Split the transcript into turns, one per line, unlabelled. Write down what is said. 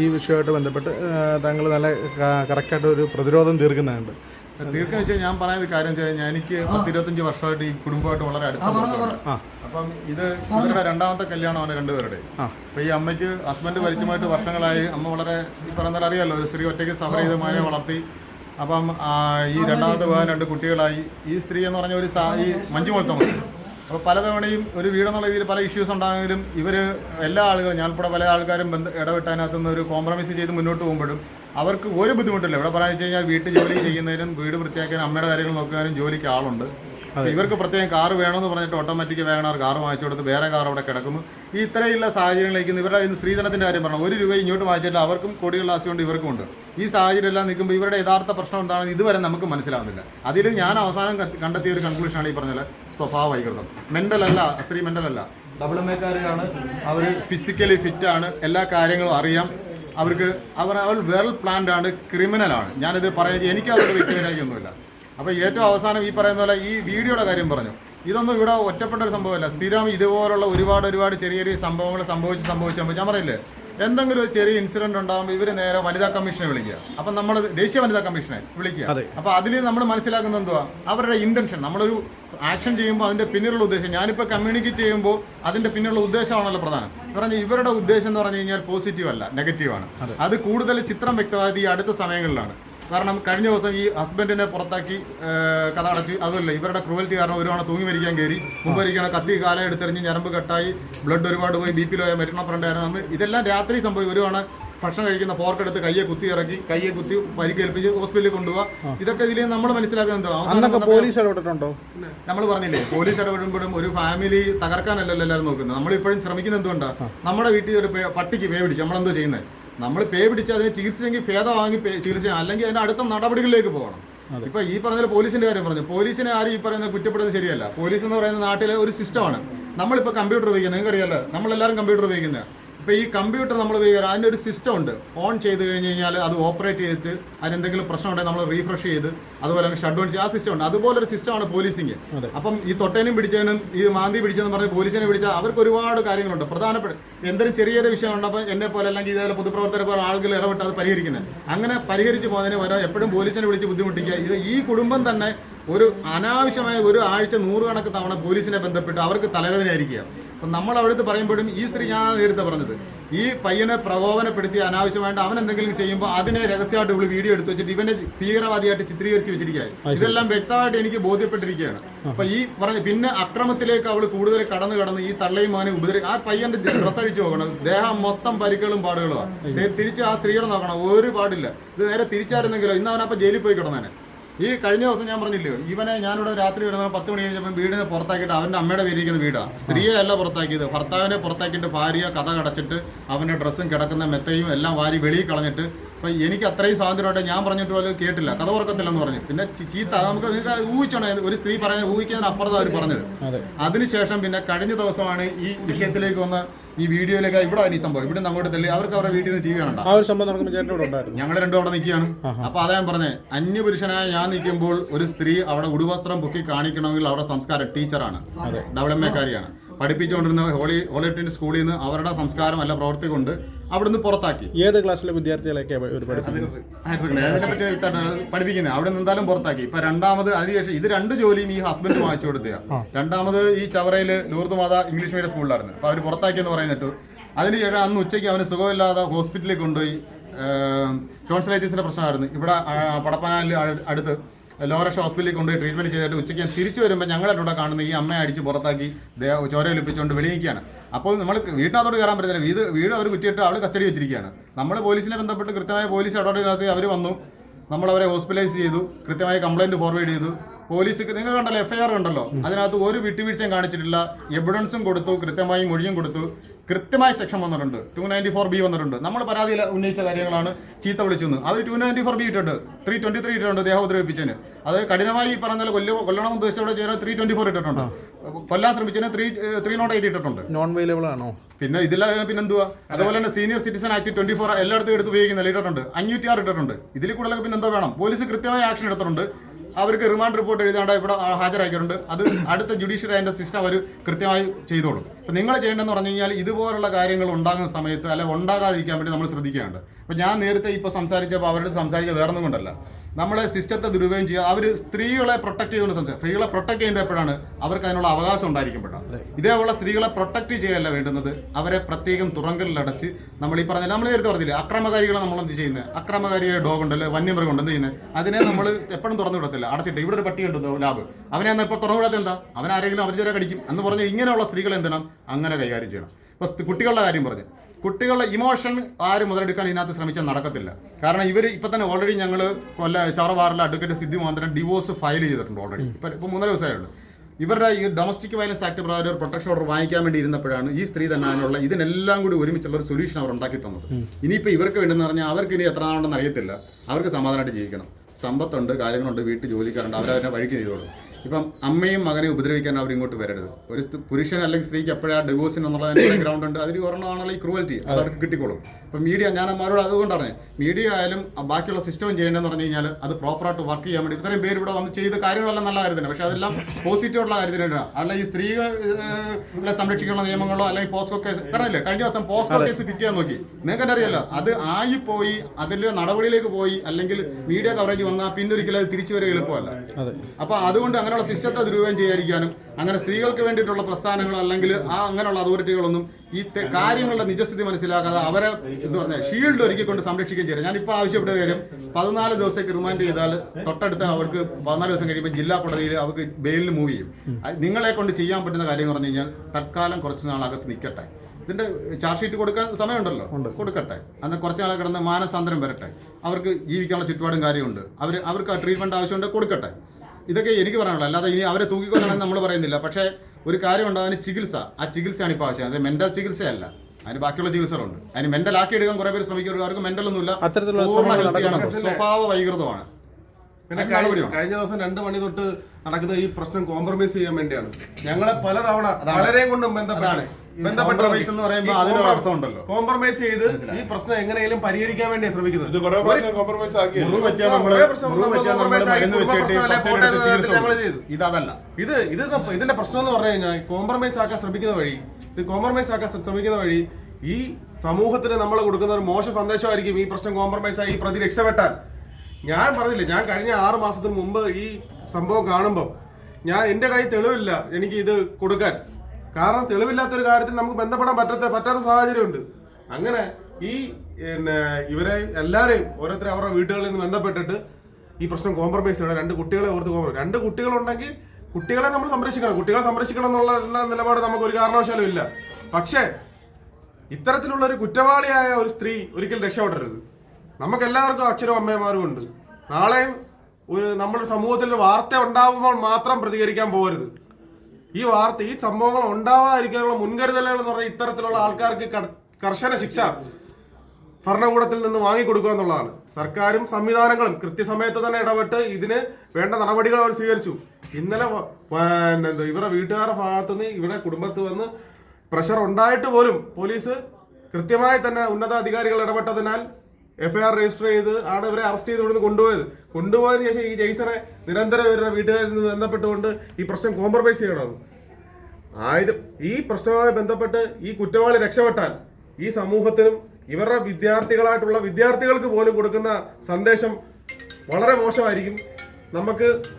ഈ വിഷയമായിട്ട് ബന്ധപ്പെട്ട് താങ്കൾ നല്ല കറക്റ്റായിട്ട് ഒരു പ്രതിരോധം തീർക്കുന്നുണ്ട്.
തീർക്കാൻ വെച്ചാൽ ഞാൻ പറയുന്ന കാര്യം വെച്ചാൽ ഞാൻ എനിക്ക് പത്ത് ഇരുപത്തഞ്ച് വർഷമായിട്ട് ഈ കുടുംബമായിട്ട് വളരെ അടുത്ത. അപ്പം ഇത് ഇവരുടെ രണ്ടാമത്തെ കല്യാണമാണ് രണ്ടുപേരുടെ. അപ്പൊ ഈ അമ്മയ്ക്ക് ഹസ്ബൻഡ് പരിചയമായിട്ട് വർഷങ്ങളായി. അമ്മ വളരെ ഈ പറയുന്നത് അറിയാലോ ഒരു സ്ത്രീ ഒറ്റയ്ക്ക് സഫർ ചെയ്ത് മാനെ വളർത്തി. അപ്പം ഈ രണ്ടാമത്തെ വിവാഹം രണ്ട് കുട്ടികളായി. ഈ സ്ത്രീ എന്ന് പറഞ്ഞ ഒരു സാ ഈ മഞ്ജുമോൾ അപ്പോൾ പലതവണയും ഒരു വീടെന്നുള്ള രീതിയിൽ പല ഇഷ്യൂസ് ഉണ്ടാകുമെങ്കിലും ഇവർ എല്ലാ ആളുകളും ഞാൻ ഉൾപ്പെടെ പല ആൾക്കാരും ബന്ധ ഇടപെട്ടതിനകത്തു നിന്ന് ഒരു കോംപ്രമൈസ് ചെയ്ത് മുന്നോട്ട് പോകുമ്പോഴും അവർക്ക് ഒരു ബുദ്ധിമുട്ടില്ല. ഇവിടെ പറയുക വെച്ച് കഴിഞ്ഞാൽ വീട്ടിൽ ജോലി ചെയ്യുന്നതിനും വീട് വൃത്തിയാക്കാനും അമ്മയുടെ കാര്യങ്ങൾ നോക്കാനും ജോലിക്ക് ആളുണ്ട്. ഇവർക്ക് പ്രത്യേകം കാറ് വേണമെന്ന് പറഞ്ഞിട്ട് ഓട്ടോമാറ്റിക് വേഗം കാർ വാങ്ങിച്ചു കൊടുത്ത് വേറെ കാർ അവിടെ കിടക്കുന്നു. ഈ ഇത്രയുള്ള സാഹചര്യങ്ങളിലേക്ക് ഇവരുടെ ഇന്ന് സ്ത്രീധനത്തിന്റെ കാര്യം പറഞ്ഞു. ഒരു രൂപ ഇങ്ങോട്ട് വാങ്ങിച്ചിട്ട് അവർക്കും കോടികളുടെ ആശയമുണ്ട് ഇവർക്കും ഉണ്ട്. ഈ സാഹചര്യം എല്ലാം നിൽക്കുമ്പോൾ ഇവരുടെ യഥാർത്ഥ പ്രശ്നം എന്താണെന്ന് ഇതുവരെ നമുക്ക് മനസ്സിലാവുന്നില്ല. അതിൽ ഞാൻ അവസാനം കണ്ടെത്തിയ ഒരു കൺക്ലൂഷനാണ് ഈ പറഞ്ഞ സ്വഭാവ വൈകൃതം. മെന്റൽ അല്ല സ്ത്രീ മെന്റൽ അല്ല. ഡബിൾ മേക്കാരാണ് അവർ ഫിസിക്കലി ഫിറ്റ് ആണ് എല്ലാ കാര്യങ്ങളും അറിയാം. അവർക്ക് അവർ അവൾ വെൽ പ്ലാൻഡ് ആണ് ക്രിമിനൽ ആണ്. ഞാനിത് പറയുന്നത് എനിക്ക് അവരുടെ വ്യക്തിപരമായിട്ടൊന്നുമില്ല. അപ്പോൾ ഏറ്റവും അവസാനം ഈ പറയുന്ന പോലെ ഈ വീഡിയോയുടെ കാര്യം പറഞ്ഞു. ഇതൊന്നും ഇവിടെ ഒറ്റപ്പെട്ട ഒരു സംഭവമല്ല. സ്ഥിരം ഇതുപോലുള്ള ഒരുപാട് ഒരുപാട് ചെറിയ ചെറിയ സംഭവങ്ങൾ സംഭവിച്ച് സംഭവിച്ച് ഞാൻ പറയില്ലേ എന്തെങ്കിലും ഒരു ചെറിയ ഇൻസിഡന്റ് ഉണ്ടാകുമ്പോൾ ഇവർ നേരെ വനിതാ കമ്മീഷനെ വിളിക്കുക. അപ്പൊ നമ്മൾ ദേശീയ വനിതാ കമ്മീഷനെ വിളിക്കുക. അപ്പൊ അതിൽ നമ്മൾ മനസ്സിലാക്കുന്ന എന്തുവാ? അവരുടെ ഇന്റൻഷൻ നമ്മളൊരു ആക്ഷൻ ചെയ്യുമ്പോൾ അതിന്റെ പിന്നിലുള്ള ഉദ്ദേശം ഞാനിപ്പോൾ കമ്മ്യൂണിക്കേറ്റ് ചെയ്യുമ്പോൾ അതിന്റെ പിന്നിലുള്ള ഉദ്ദേശമാണല്ലോ പ്രധാനം. എന്ന് പറഞ്ഞാൽ ഇവരുടെ ഉദ്ദേശം എന്ന് പറഞ്ഞു കഴിഞ്ഞാൽ പോസിറ്റീവ് അല്ല നെഗറ്റീവാണ് അത് കൂടുതൽ ചിത്രം വ്യക്തമായത് ഈ അടുത്ത സമയങ്ങളിലാണ്. കാരണം കഴിഞ്ഞ ദിവസം ഈ ഹസ്ബൻഡിനെ പുറത്താക്കി കഥ അടച്ച് അതല്ല ഇവരുടെ ക്രൂവൽറ്റി കാരണം ഒരുപാട് തൂങ്ങി മരിക്കാൻ കയറി. മുമ്പ് ഇരിക്കണ കത്തി കാലം എടുത്തെറിഞ്ഞ് ഞരമ്പ് കട്ടായി ബ്ലഡ് ഒരുപാട് പോയി ബി പിയിലോ മരണപ്പെടേണ്ടായിരുന്നു. അന്ന് ഇതെല്ലാം രാത്രി സംഭവിക്കും. ഒരു തവണ ഭക്ഷണം കഴിക്കുന്ന പോർക്കെടുത്ത് എടുത്ത് കയ്യെ കുത്തി ഇറക്കി കയ്യെ കുത്തി പരിക്കേൽപ്പിച്ച് ഹോസ്പിറ്റലിൽ കൊണ്ടുപോകുക ഇതൊക്കെ ഇതിൽ നമ്മൾ മനസ്സിലാക്കുന്നത്
പോലീസ് ഇടപെട്ടിട്ടുണ്ടോ?
നമ്മൾ പറഞ്ഞില്ലേ പോലീസ് ഇടപെടുമ്പോഴും ഒരു ഫാമിലി തകർക്കാനല്ലല്ലോ എല്ലാവരും നോക്കുന്നത്. നമ്മളിപ്പോഴും ശ്രമിക്കുന്നത് എന്തുകൊണ്ടാണ് നമ്മുടെ വീട്ടിൽ ഒരു പട്ടിക്ക് പേ പിടിച്ചു നമ്മളെന്തോ ചെയ്യുന്നത് നമ്മൾ പേ പിടിച്ച് അതിനെ ചികിത്സിച്ചെങ്കിൽ ഭേദം വാങ്ങി ചികിത്സ അല്ലെങ്കിൽ അതിന്റെ അടുത്ത നടപടികളിലേക്ക് പോകണം. ഇപ്പൊ ഈ പറഞ്ഞ പോലീസിന്റെ കാര്യം പറഞ്ഞു. പോലീസിനെ ആരും ഈ പറയുന്ന കുറ്റപ്പെടുന്നത് ശരിയല്ല. പോലീസ് എന്ന് പറയുന്ന നാട്ടിലെ ഒരു സിസ്റ്റമാണ് നമ്മളിപ്പോൾ കമ്പ്യൂട്ടർ ഉപയോഗിക്കുന്നത്. നിങ്ങൾക്കറിയാലോ? നമ്മളെല്ലാവരും കമ്പ്യൂട്ടർ ഉപയോഗിക്കുന്നത്. ഇപ്പോൾ ഈ കമ്പ്യൂട്ടർ നമ്മൾ ഉപയോഗിക്കുക അതിന്റെ ഒരു സിസ്റ്റം ഉണ്ട്. ഓൺ ചെയ്ത് കഴിഞ്ഞ് കഴിഞ്ഞാൽ അത് ഓപ്പറേറ്റ് ചെയ്തിട്ട് അതിനെന്തെങ്കിലും പ്രശ്നം ഉണ്ടെങ്കിൽ നമ്മൾ റീഫ്രഷ് ചെയ്ത് അതുപോലെ തന്നെ ഷട്ട് ഡൗൺ ചെയ്യുക ആ സിസ്റ്റം ഉണ്ട്. അതുപോലെ ഒരു സിസ്റ്റമാണ് പോലീസിങ്. അപ്പം ഈ തൊട്ടേനും പിടിച്ചതിനും ഈ മാന്തി പിടിച്ചെന്ന് പറഞ്ഞ് പോലീസിനെ പിടിച്ചാൽ അവർക്ക് ഒരുപാട് കാര്യങ്ങളുണ്ട്. പ്രധാനപ്പെട്ട എന്തെങ്കിലും ചെറിയൊരു വിഷയം ഉണ്ടപ്പോൾ എന്നെ പോലെ അല്ലെങ്കിൽ ഇതേപോലെ പൊതുപ്രവർത്തകരെ പോലെ ആളുകൾ ഇടപെട്ട് അത് പരിഹരിക്കുന്നത്. അങ്ങനെ പരിഹരിച്ച് പോകുന്നതിന് വരെ എപ്പോഴും പോലീസിനെ വിളിച്ച് ബുദ്ധിമുട്ടിക്കുക. ഇത് ഈ കുടുംബം തന്നെ ഒരു അനാവശ്യമായ ഒരു ആഴ്ച നൂറുകണക്ക് തവണ പോലീസിനെ ബന്ധപ്പെട്ട് അവർക്ക് തലവേദനയായിരിക്കുക. അപ്പം നമ്മൾ അവിടുത്തെ പറയുമ്പോഴും ഈ സ്ത്രീ ഞാൻ നേരത്തെ പറഞ്ഞത് ഈ പയ്യനെ പ്രകോപനപ്പെടുത്തി അനാവശ്യമായിട്ട് അവൻ എന്തെങ്കിലും ചെയ്യുമ്പോൾ അതിനെ രഹസ്യമായിട്ട് ഇവിടെ വീഡിയോ എടുത്ത് വെച്ചിട്ട് ഇവനെ ഭീകരവാദിയായിട്ട് ചിത്രീകരിച്ച് വെച്ചിരിക്കുകയായി ഇതെല്ലാം വ്യക്തമായിട്ട് എനിക്ക് ബോധ്യപ്പെട്ടിരിക്കുകയാണ്. അപ്പൊ ഈ പറഞ്ഞ പിന്നെ അക്രമത്തിലേക്ക് അവൾ കൂടുതൽ കടന്നു കടന്ന് ഈ തള്ളയും മോനെ ഉപദ്ര ആ പയ്യന്റെ ഡ്രസ് അടിച്ചു നോക്കണം. ദേഹം മൊത്തം പരിക്കുകളും പാടുകളുമാണ് തിരിച്ച് ആ സ്ത്രീയുടെ നോക്കണം. ഒരു പാടില്ല. ഇത് നേരെ തിരിച്ചായിരുന്നെങ്കിലോ? ഇന്ന് അവനപ്പം ജയിലിൽ പോയി കിടന്നേനെ. ഈ കഴിഞ്ഞ ദിവസം ഞാൻ പറഞ്ഞില്ലയോ ഇവനെ ഞാനിവിടെ രാത്രി വരുന്ന പത്ത് മണി കഴിഞ്ഞപ്പോൾ വീടിനെ പുറത്താക്കിയിട്ട് അവന്റെ അമ്മയുടെ പേരിരിക്കുന്ന വീടാണ് സ്ത്രീയെ അല്ല പുറത്താക്കിയത്. ഭർത്താവിനെ പുറത്താക്കിയിട്ട് ഭാര്യ കഥ കടച്ചിട്ട് അവന്റെ ഡ്രസ്സും കിടക്കുന്ന മെത്തയും എല്ലാം വാരി വെളിയിൽ കളഞ്ഞിട്ട് അപ്പം എനിക്ക് അത്രയും സ്വാതന്ത്ര്യമായിട്ട് ഞാൻ പറഞ്ഞിട്ട് പോലും കേട്ടില്ല. കഥ ഉറക്കത്തില്ലെന്ന് പറഞ്ഞു. പിന്നെ ചീത്ത നമുക്ക് നിങ്ങൾക്ക് ഊഹിച്ചോണേ. ഒരു സ്ത്രീ പറഞ്ഞ ഊഹിക്കുന്നതിന് അപ്പുറത്ത് അവർ പറഞ്ഞത്. അതിനുശേഷം പിന്നെ കഴിഞ്ഞ ദിവസമാണ് ഈ വിഷയത്തിലേക്ക് വന്ന ഈ വീഡിയോയിലൊക്കെ ഇവിടെ ഈ സംഭവം. ഇവിടെ അങ്ങോട്ട് തള്ളി അവർക്ക് അവരുടെ വീട്ടിൽ നിന്ന് ടി വി കാണണ്ട
ആ ഒരു സംഭവം നടക്കുമ്പോൾ ചേട്ടൻ ഇവിടെ ഉണ്ടായിരുന്നു.
ഞങ്ങൾ രണ്ടും അവിടെ നിൽക്കുകയാണ്. അപ്പൊ അതാ ഞാൻ പറഞ്ഞേ അന്യപുരുഷനായ ഞാൻ നിൽക്കുമ്പോൾ ഒരു സ്ത്രീ അവിടെ ഉടുവസ്ത്രം പൊക്കി കാണിക്കണമെങ്കിൽ അവരുടെ സംസ്കാരം ടീച്ചറാണ്. ഡബിൾ എം എക്കാരിയാണ് പഠിപ്പിച്ചുകൊണ്ടിരുന്ന ഹോളി ഹോളി ട്രിനിറ്റി സ്കൂളിൽ നിന്ന് അവരുടെ സംസ്കാരം അല്ല പ്രവർത്തി കൊണ്ട് അവിടുന്ന് പുറത്താക്കി.
ഏത് ക്ലാസ്സിലെ വിദ്യാർത്ഥികളൊക്കെ പഠിപ്പിക്കുന്നത്
അവിടെ നിന്നാലും പുറത്താക്കി. ഇപ്പൊ രണ്ടാമത് അതിനുശേഷം ഇത് രണ്ട് ജോലിയും ഈ ഹസ്ബൻഡ് വാങ്ങിച്ചു കൊടുത്തുക രണ്ടാമത് ഈ ചവറയിൽ ലൂർദ് മാത ഇംഗ്ലീഷ് മീഡിയം സ്കൂളിലായിരുന്നു. അപ്പൊ അവർ പുറത്താക്കിയെന്ന് പറയുന്നിട്ട് അതിനുശേഷം അന്ന് ഉച്ചയ്ക്ക് അവന് സുഖമില്ലാതെ ഹോസ്പിറ്റലിൽ കൊണ്ടുപോയി ടോൺസിലൈറ്റിസിന്റെ പ്രശ്നമായിരുന്നു. ഇവിടെ പടപ്പനാലിൽ അടുത്ത് ലോറഷ് ഹോസ്പിറ്റലിൽ കൊണ്ടുപോയി ട്രീറ്റ്മെന്റ് ചെയ്തിട്ട് ഉച്ചയ്ക്ക് ഞാൻ തിരിച്ചു വരുമ്പോൾ ഞങ്ങളുടെ കൂടെ കാണുന്ന ഈ അമ്മയെ അടിച്ച് പുറത്താക്കി ദേഹ ചോര ഒലിപ്പിച്ചുകൊണ്ട് വെളിയിക്കുകയാണ് അപ്പോൾ നമ്മൾ വീട്ടിനകത്തോട് കയറാൻ പറ്റുന്നില്ല വീട് വീട് അവർ കുറ്റിയിട്ട് അവൾ കസ്റ്റഡി വെച്ചിരിക്കുകയാണ്. നമ്മൾ പോലീസിനെ ബന്ധപ്പെട്ട് കൃത്യമായ പോലീസ് ഇടപെടലിനകത്ത് അവർ വന്നു. നമ്മളവരെ ഹോസ്പിറ്റലൈസ് ചെയ്തു. കൃത്യമായി കംപ്ലയിന്റ് ഫോർവേഡ് ചെയ്തു. പോലീസ് നിങ്ങൾ കണ്ടല്ലോ എഫ്ഐആർ ഉണ്ടല്ലോ. അതിനകത്ത് ഒരു വിട്ടുവീഴ്ചയും കാണിച്ചിട്ടില്ല. എവിഡൻസും കൊടുത്തു കൃത്യമായി മൊഴിയും കൊടുത്തു. കൃത്യമായ സെക്ഷൻ വന്നിട്ടുണ്ട്. ടു നയന്റി ഫോർ ബി വന്നിട്ടുണ്ട്. നമ്മൾ പരാതിയിൽ ഉന്നയിച്ച കാര്യങ്ങളാണ് ചീത്ത വിളിച്ചെന്ന് അവർ ടു നയന്റി ഫോർ ബി ഇട്ടുണ്ട് ത്രീ ട്വന്റി ത്രീ ഇട്ടിട്ടുണ്ട് ദേഹം ഉപദ്രവിപ്പിച്ചതിന് അത് കഠിനമായി ഈ പറഞ്ഞാൽ കൊല്ല കൊല്ലണം ഉദ്ദേശിച്ചവിടെ ചെയ്താൽ ത്രീ ട്വന്റി ഫോർ ഇട്ടിട്ടുണ്ട്. കൊല്ലാൻ ശ്രമിച്ചതിന് ത്രീ ത്രീ നോട്ട് എയ്റ്റ് ഇട്ടിട്ടുണ്ട്.
നോൺ അവൈലബിൾ ആണോ?
പിന്നെ ഇതിൽ പിന്നെന്തുവാ? അതുപോലെ തന്നെ senior citizen act twenty four എല്ലായിടത്തും എടുത്ത് ഉപയോഗിക്കുന്നില്ല ഇട്ടിട്ടുണ്ട് അഞ്ഞൂറ്റി ആറ് ഇട്ടിട്ടുണ്ട്. ഇതിൽ കൂടുതലൊക്കെ പിന്നെ എന്തോ വേണം. പോലീസ് കൃത്യമായ ആക്ഷൻ എടുത്തിട്ടുണ്ട്. അവർക്ക് റിമാൻഡ് റിപ്പോർട്ട് എഴുതാണ്ട് ഇവിടെ ഹാജരാക്കിയിട്ടുണ്ട്. അത് അടുത്ത ജുഡീഷ്യറി അതിന്റെ സിസ്റ്റം അവർ കൃത്യമായി ചെയ്തോളും. അപ്പം നിങ്ങൾ ചെയ്യേണ്ടതെന്ന് പറഞ്ഞു കഴിഞ്ഞാൽ ഇതുപോലുള്ള കാര്യങ്ങൾ ഉണ്ടാകുന്ന സമയത്ത് അല്ലെ ഉണ്ടാകാതിരിക്കാൻ വേണ്ടി നമ്മൾ ശ്രദ്ധിക്കാറുണ്ട് അപ്പം ഞാൻ നേരത്തെ ഇപ്പോൾ സംസാരിച്ചപ്പോൾ അവരോട് സംസാരിച്ച വേറെ ഒന്നും കൊണ്ടല്ല. നമ്മളെ സിസ്റ്റത്തെ ദുരുപയോഗം ചെയ്യുക അവർ സ്ത്രീകളെ പ്രൊട്ടക്ട് ചെയ്യുന്ന സംസാരം സ്ത്രീകളെ പ്രൊട്ടക്ട് ചെയ്യുമ്പോഴാണ് അവർക്ക് അതിനുള്ള അവകാശം ഉണ്ടായിരിക്കുമ്പോഴാണ് ഇതേപോലെ സ്ത്രീകളെ പ്രൊട്ടക്ട് ചെയ്യല്ല വേണ്ടുന്നത് അവരെ പ്രത്യേകം തുറങ്കലിലടച്ച് നമ്മൾ ഈ പറഞ്ഞ നമ്മൾ നേരത്തെ പറഞ്ഞില്ലേ അക്രമകാരികളെ നമ്മൾ എന്ത് ചെയ്യുന്നത് അക്രമകാരിയെ ഡോഗ് ഉണ്ടല്ലോ വന്യമൃഗം ഉണ്ട് എന്ത് ചെയ്യുന്നത് അതിനെ നമ്മൾ എപ്പോഴും തുറന്നു വിടത്തില്ല. അടച്ചിട്ട്. ഇവിടെ ഒരു പട്ടി ഉണ്ട് ലാബ് അവനെ അന്ന് ഇപ്പോൾ തുറന്നു വിടാത്ത എന്താ? അവൻ ആരെങ്കിലും അവർ ചില കടിക്കും. എന്ന് പറഞ്ഞ് ഇങ്ങനെയുള്ള സ്ത്രീകളെ എന്ത് ചെയ്യണം? അങ്ങനെ കൈകാര്യം ചെയ്യണം. ഇപ്പോൾ കുട്ടികളുടെ കാര്യം പറഞ്ഞു. കുട്ടികളുടെ ഇമോഷൻ ആരും മുതലെടുക്കാൻ ഇതിനകത്ത് ശ്രമിച്ചാൽ നടക്കത്തില്ല. കാരണം ഇവർ ഇപ്പം തന്നെ ഓൾറെഡി ഞങ്ങൾ കൊല്ല ചവറവാറിലെ advocate Siddhi Mohan divorce file ചെയ്തിട്ടുണ്ട് ഓൾറെഡി ഇപ്പം ഇപ്പോൾ മൂന്നര ദിവസമായുള്ളൂ. ഇവരുടെ ഈ ഡൊമസ്റ്റിക് വയലൻസ് ആക്ട് പ്രകാരം ഒരു പ്രൊട്ടക്ഷൻ ഓർഡർ വാങ്ങിക്കാൻ വേണ്ടി ഇരുന്നപ്പോഴാണ് ഈ സ്ത്രീ തന്നെ അതിനുള്ള ഇതിനെല്ലാം കൂടി ഒരുമിച്ചുള്ള ഒരു സൊല്യൂഷൻ അവർ ഉണ്ടാക്കി തന്നത്. ഇനിയിപ്പോൾ ഇവർക്ക് വേണ്ടെന്ന് പറഞ്ഞാൽ അവർക്ക് ഇനി എത്ര നാളുണ്ടെന്ന് അറിയത്തില്ല. അവർക്ക് സമാധാനമായിട്ട് ജീവിക്കണം. സമ്പത്തുണ്ട് കാര്യങ്ങളുണ്ട് വീട്ടിൽ ജോലിക്കാരുണ്ട് അവരവരുടെ വഴിക്ക് ചെയ്തോളും. ഇപ്പം അമ്മയും മകനെ ഉപദ്രവിക്കാൻ അവർ ഇങ്ങോട്ട് വരരുത്. ഒരു പുരുഷൻ അല്ലെങ്കിൽ സ്ത്രീക്ക് എപ്പോഴാ ഡിവോഴ്സിന് എന്നുള്ളതിന് ഗ്രൗണ്ട് ഉണ്ട് അതിൽ ഒരെണ്ണമാണല്ലോ ഈ ക്രൂവൽറ്റി അത് അവർക്ക് കിട്ടിക്കോളും. ഇപ്പം മീഡിയ ഞാൻ അമ്മമാരോട് അതുകൊണ്ട് പറഞ്ഞു മീഡിയ ആയാലും ബാക്കിയുള്ള സിസ്റ്റം ചെയ്യേണ്ടതെന്ന് പറഞ്ഞു കഴിഞ്ഞാൽ അത് പ്രോപ്പറായിട്ട് വർക്ക് ചെയ്യാൻ വേണ്ടി ഇത്രയും പേര് ഇവിടെ വന്ന് ചെയ്ത കാര്യങ്ങളെല്ലാം നല്ല കാര്യത്തിന്. പക്ഷേ അതെല്ലാം പോസിറ്റീവുള്ള കാര്യത്തിന് വേണ്ടിയാണ്. അല്ല ഈ സ്ത്രീകളെ സംരക്ഷിക്കുന്ന നിയമങ്ങളോ അല്ലെങ്കിൽ പോസ്കോ കേസ് കാരണമില്ലേ കഴിഞ്ഞ ദിവസം പോസ്കോ കേസ് ഫിറ്റ് ചെയ്യാൻ നോക്കി. നിങ്ങൾക്ക് തന്നെ അറിയാലോ അത് ആയി പോയി അതിന്റെ നടപടിയിലേക്ക് പോയി അല്ലെങ്കിൽ മീഡിയ കവറേജ് വന്നാൽ പിന്നൊരിക്കലും അത് തിരിച്ചു വരിക എളുപ്പമല്ല.
അതെ.
അപ്പൊ അതുകൊണ്ട് അങ്ങനെയുള്ള സിസ്റ്റത്തെ ദുരുപയോഗം ചെയ്യാതിരിക്കാനും അങ്ങനെ സ്ത്രീകൾക്ക് വേണ്ടിയിട്ടുള്ള പ്രസ്ഥാനങ്ങളോ അല്ലെങ്കിൽ ആ അങ്ങനെയുള്ള അതോറിറ്റികളൊന്നും ഈ കാര്യങ്ങളുടെ നിജസ്ഥിതി മനസ്സിലാക്കാതെ അവരെ എന്ന് പറഞ്ഞ ഷീൽഡ് ഒരുക്കിക്കൊണ്ട് സംരക്ഷിക്കുകയും ചെയ്യാം ഞാനിപ്പോൾ ആവശ്യപ്പെട്ട കാര്യം പതിനാല് ദിവസത്തേക്ക് റിമാൻഡ് ചെയ്താൽ തൊട്ടടുത്ത് അവർക്ക് പതിനാല് ദിവസം കഴിയുമ്പോൾ ജില്ലാ കോടതിയിൽ അവർക്ക് ബെയിലിന് മൂവ് ചെയ്യും. നിങ്ങളെ കൊണ്ട് ചെയ്യാൻ പറ്റുന്ന കാര്യം എന്ന് പറഞ്ഞു കഴിഞ്ഞാൽ തൽക്കാലം കുറച്ച് നാളകത്ത് നിൽക്കട്ടെ ഇതിന്റെ ചാർജ് ഷീറ്റ് കൊടുക്കാൻ സമയമുണ്ടല്ലോ. കൊടുക്കട്ടെ. അന്ന് കുറച്ച് നാളെ കിടന്ന് മാനസാന്തരം വരട്ടെ. അവർക്ക് ജീവിക്കാനുള്ള ചുറ്റുപാടും കാര്യമുണ്ട്. അവർ അവർക്ക് ആ ട്രീറ്റ്മെന്റ് ആവശ്യമുണ്ട് കൊടുക്കട്ടെ. ഇതൊക്കെ എനിക്ക് പറയാനുള്ളൂ. അല്ലാതെ ഇനി അവരെ തൂക്കിക്കൊണ്ടാണെന്ന് നമ്മൾ പറയുന്നില്ല. പക്ഷേ ഒരു കാര്യം അതിന് ചികിത്സ. ആ ചികിത്സയാണ് ഇപ്പോൾ ആവശ്യം. അത് മെന്റൽ ചികിത്സയല്ല. അതിന് ബാക്കിയുള്ള ചികിത്സകളുണ്ട്. അതിന് മെന്റൽ ആക്കി എടുക്കാൻ കുറെ പേര് ശ്രമിക്കുന്നവർക്ക് അവർക്ക് മെന്റൽ ഒന്നുമില്ല.
അത്തരത്തിലുള്ള പൂർണ
ഹെൽത്തിയാണ് സ്വഭാവ വൈകൃതമാണ്.
പിന്നെ കഴിഞ്ഞ ദിവസം രണ്ട് മണി തൊട്ട് നടക്കുന്ന ഈ പ്രശ്നം കോംപ്രമൈസ് ചെയ്യാൻ വേണ്ടിയാണ്. ഞങ്ങളെ പലതവണ വളരെ കൊണ്ടും
അതാണ്. ഈ എന്ന് പറയുമ്പോൾ അതിനൊരു അർത്ഥമുണ്ടല്ലോ.
കോംപ്രമൈസ് ചെയ്ത് ഈ പ്രശ്നം എങ്ങനെയും പരിഹരിക്കാൻ വേണ്ടി ശ്രമിക്കുന്നത്.
കോംപ്രമൈസ് ആക്കി.
ഇതല്ല.
ഇത് ഇത് ഇതിന്റെ പ്രശ്നം എന്ന് പറഞ്ഞു കഴിഞ്ഞാൽ കോംപ്രമൈസ് ആക്കാൻ ശ്രമിക്കുന്ന വഴി ഇത് കോംപ്രമൈസ് ആക്കാൻ ശ്രമിക്കുന്ന വഴി ഈ സമൂഹത്തിന് നമ്മൾ കൊടുക്കുന്ന ഒരു മോശ സന്ദേശമായിരിക്കും ഈ പ്രശ്നം കോംപ്രമൈസ് ആയി ഈ പ്രതി രക്ഷപ്പെട്ടാൽ. ഞാൻ പറഞ്ഞില്ലേ ഞാൻ കഴിഞ്ഞ ആറ് മാസത്തിന് മുമ്പ് ഈ സംഭവം കാണുമ്പോൾ ഞാൻ എന്റെ കയ്യിൽ തെളിവില്ല എനിക്ക് ഇത് കൊടുക്കാൻ. കാരണം തെളിവില്ലാത്തൊരു കാര്യത്തിൽ നമുക്ക് ബന്ധപ്പെടാൻ പറ്റാത്ത പറ്റാത്ത സാഹചര്യമുണ്ട്. അങ്ങനെ ഈ പിന്നെ ഇവരെ എല്ലാവരെയും ഓരോരുത്തർ അവരുടെ വീടുകളിൽ നിന്ന് ബന്ധപ്പെട്ടിട്ട് ഈ പ്രശ്നം കോംപ്രമൈസ് ചെയ്യണം. രണ്ട് കുട്ടികളെ ഓർത്ത് കോംപ്രമൈസ് രണ്ട് കുട്ടികളുണ്ടെങ്കിൽ കുട്ടികളെ നമ്മൾ സംരക്ഷിക്കണം. കുട്ടികളെ സംരക്ഷിക്കണം എന്നുള്ള നിലപാട് നമുക്ക് ഒരു കാരണവശാലും ഇല്ല. പക്ഷേ ഇത്തരത്തിലുള്ള ഒരു കുറ്റവാളിയായ ഒരു സ്ത്രീ ഒരിക്കലും രക്ഷപ്പെടരുത്. നമുക്ക് എല്ലാവർക്കും അച്ഛനും അമ്മമാരും ഉണ്ട്. നാളെയും ഒരു നമ്മുടെ സമൂഹത്തിൽ വാർത്ത ഉണ്ടാകുമ്പോൾ മാത്രം പ്രതികരിക്കാൻ പോകരുത്. ഈ വാർത്ത ഈ സംഭവങ്ങൾ ഉണ്ടാവാതിരിക്കാനുള്ള മുൻകരുതലുകൾ എന്ന് പറഞ്ഞാൽ ഇത്തരത്തിലുള്ള ആൾക്കാർക്ക് കർശന ശിക്ഷ ഭരണകൂടത്തിൽ നിന്ന് വാങ്ങിക്കൊടുക്കുക എന്നുള്ളതാണ്. സർക്കാരും സംവിധാനങ്ങളും കൃത്യസമയത്ത് തന്നെ ഇടപെട്ട് ഇതിന് വേണ്ട നടപടികൾ അവർ സ്വീകരിച്ചു. ഇന്നലെ എന്തോ ഇവരുടെ വീട്ടുകാരുടെ ഭാഗത്തു നിന്ന് ഇവിടെ കുടുംബത്ത് വന്ന് പ്രഷർ ഉണ്ടായിട്ട് പോലും പോലീസ് കൃത്യമായി തന്നെ ഉന്നത അധികാരികൾ ഇടപെട്ടതിനാൽ എഫ്ഐആർ രജിസ്റ്റർ ചെയ്ത് ആണ് ഇവരെ അറസ്റ്റ് ചെയ്ത് ഇവിടുന്ന് കൊണ്ടുപോയത്. കൊണ്ടുപോയതിനു ശേഷം ഈ ജയ്സറെ നിരന്തരം ഇവരുടെ വീട്ടുകാരിൽ നിന്ന് ബന്ധപ്പെട്ടുകൊണ്ട് ഈ പ്രശ്നം കോംപ്രമൈസ് ചെയ്യണം ആയിരം ഈ പ്രശ്നവുമായി ബന്ധപ്പെട്ട് ഈ കുറ്റവാളി രക്ഷപ്പെട്ടാൽ ഈ സമൂഹത്തിനും ഇവരുടെ വിദ്യാർത്ഥികളായിട്ടുള്ള വിദ്യാർത്ഥികൾക്ക് പോലും കൊടുക്കുന്ന സന്ദേശം വളരെ മോശമായിരിക്കും. നമുക്ക്